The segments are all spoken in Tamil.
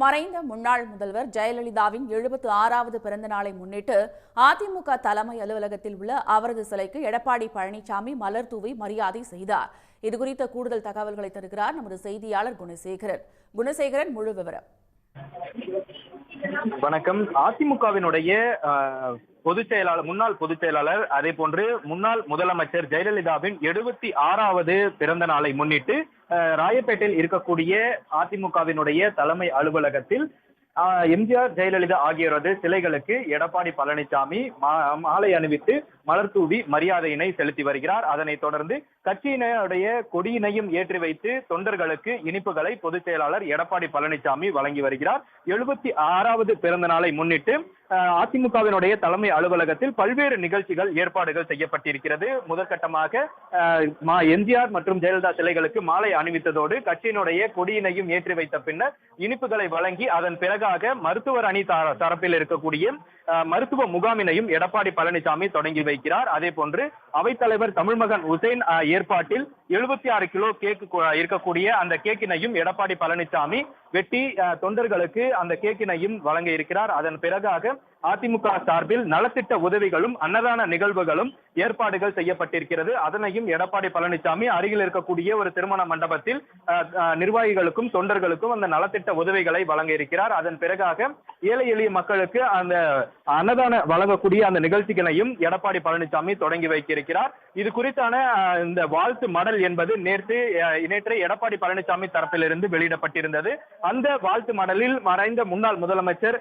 மறைந்த முன்னாள் முதல்வர் ஜெயலலிதாவின் எழுபத்து ஆறாவது பிறந்த நாளை முன்னிட்டு அதிமுக தலைமை அலுவலகத்தில் உள்ள அவரது சிலைக்கு எடப்பாடி பழனிசாமி மலர் தூவி மரியாதை செய்தார். இதுகுறித்த கூடுதல் தகவல்களை தருகிறார் நமது செய்தியாளர் குணசேகரன். குணசேகரன் முழு விவரம். வணக்கம். அதிமுகவினுடைய பொதுச் செயலாளர் முன்னாள் பொதுச் செயலாளர் அதே போன்று முன்னாள் முதலமைச்சர் ஜெயலலிதாவின் எழுபத்தி ஆறாவது பிறந்த நாளை முன்னிட்டு ராயப்பேட்டையில் இருக்கக்கூடிய அதிமுகவினுடைய தலைமை அலுவலகத்தில் எம்ஜிஆர் ஜெயலலிதா ஆகியோரது சிலைகளுக்கு எடப்பாடி பழனிசாமி மா- மாலை அணிவித்து மலர் தூவி மரியாதையினை செலுத்தி வருகிறார். அதனைத் தொடர்ந்து கட்சியினருடைய கொடியினையும் ஏற்றி வைத்து தொண்டர்களுக்கு இனிப்புகளை பொதுச் செயலாளர் எடப்பாடி பழனிசாமி வழங்கி வருகிறார். எழுபத்தி ஆறாவது பிறந்த நாளை முன்னிட்டு அதிமுகவினுடைய தலைமை அலுவலகத்தில் பல்வேறு நிகழ்ச்சிகள் ஏற்பாடுகள் செய்யப்பட்டிருக்கிறது. முதற்கட்டமாக மா எம்ஜிஆர் மற்றும் ஜெயலலிதா சிலைகளுக்கு மாலை அணிவித்ததோடு கட்சியினுடைய கொடியினையும் ஏற்றி வைத்த பின்னர் இனிப்புகளை வழங்கி அதன் பிறகாக மருத்துவர் அணி தரப்பில் இருக்கக்கூடிய மருத்துவ முகாமினையும் எடப்பாடி பழனிசாமி தொடங்கி வைக்கிறார். அதே போன்று அவைத்தலைவர் தமிழ்மகன் உசேன் ஏற்பாட்டில் எழுபத்தி ஆறு கிலோ கேக் இருக்கக்கூடிய அந்த கேக்கினையும் எடப்பாடி பழனிசாமி வெட்டி அஹ், தொண்டர்களுக்கு அந்த கேக்கினையும் வழங்க இருக்கிறார். அதன் பிறகாக அதிமுக சார்பில் நலத்திட்ட உதவிகளும் அன்னதான நிகழ்வுகளும் ஏற்பாடுகள் செய்யப்பட்டிருக்கிறது. அதனையும் எடப்பாடி பழனிசாமி அருகில் இருக்கக்கூடிய ஒரு திருமண மண்டபத்தில் நிர்வாகிகளுக்கும் தொண்டர்களுக்கும் அந்த நலத்திட்ட உதவிகளை வழங்க இருக்கிறார் அதன் பிறகாக ஏழை எளிய மக்களுக்கு அந்த அன்னதான வழங்கக்கூடிய அந்த நிகழ்ச்சிகளையும் எடப்பாடி பழனிசாமி தொடங்கி வைக்கிறார் இது குறித்தான அஹ், இந்த வாழ்த்து மடல் என்பது நேற்று நேற்று எடப்பாடி பழனிசாமி தரப்பிலிருந்து வெளியிடப்பட்டிருந்தது. அந்த வாழ்த்து மடலில் மறைந்த முன்னாள் முதலமைச்சர்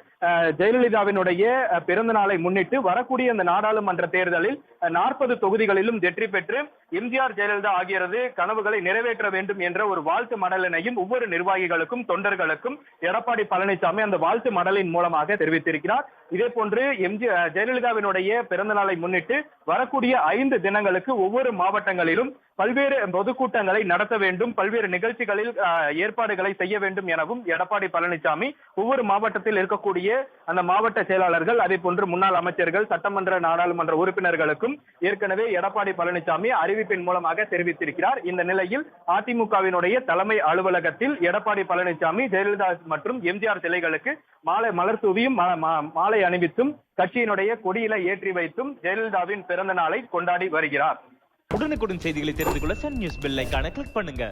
ஜெயலலிதாவினுடைய பிறந்த நாளை முன்னிட்டு வரக்கூடிய இந்த நாடாளுமன்ற தேர்தலில் நாற்பது தொகுதிகளிலும் வெற்றி பெற்று எம்ஜிஆர் ஜெயலலிதா ஆகியோரது கனவுகளை நிறைவேற்ற வேண்டும் என்ற ஒரு வாழ்த்து மடலினையும் ஒவ்வொரு நிர்வாகிகளுக்கும் தொண்டர்களுக்கும் எடப்பாடி பழனிசாமி அந்த வாழ்த்து மடலின் மூலமாக தெரிவித்திருக்கிறார். இதே போன்று எம்ஜி ஜெயலலிதாவினுடைய பிறந்த நாளை முன்னிட்டு வரக்கூடிய ஐந்து தினங்களுக்கு ஒவ்வொரு மாவட்டங்களிலும் பல்வேறு பொதுக்கூட்டங்களை நடத்த வேண்டும் பல்வேறு நிகழ்ச்சிகளில் அஹ், ஏற்பாடுகளை செய்ய வேண்டும் எனவும் எடப்பாடி பழனிசாமி ஒவ்வொரு மாவட்டத்தில் இருக்கக்கூடிய அந்த மாவட்ட செயலாளர்கள் அதே போன்று முன்னாள் அமைச்சர்கள் சட்டமன்ற நாடாளுமன்ற உறுப்பினர்களுக்கும் ஏற்கனவே எடப்பாடி பழனிசாமி அறிவிப்பின் மூலமாக தெரிவித்திருக்கிறார். இந்த நிலையில் அதிமுகவினுடைய தலைமை அலுவலகத்தில் எடப்பாடி பழனிசாமி ஜெயலலிதா மற்றும் எம்ஜிஆர் சிலைகளுக்கு மாலை மலர் தூவியும் மா- மா- மாலை அணிவித்தும் கட்சியினுடைய கொடியில ஏற்றி வைத்தும் ஜெயலலிதாவின் பிறந்த நாளை கொண்டாடி வருகிறார். உடனுக்குடன் செய்திகளை தெரிந்து கொள்ள சன் நியூஸ் பெல் கிளிக் பண்ணுங்க.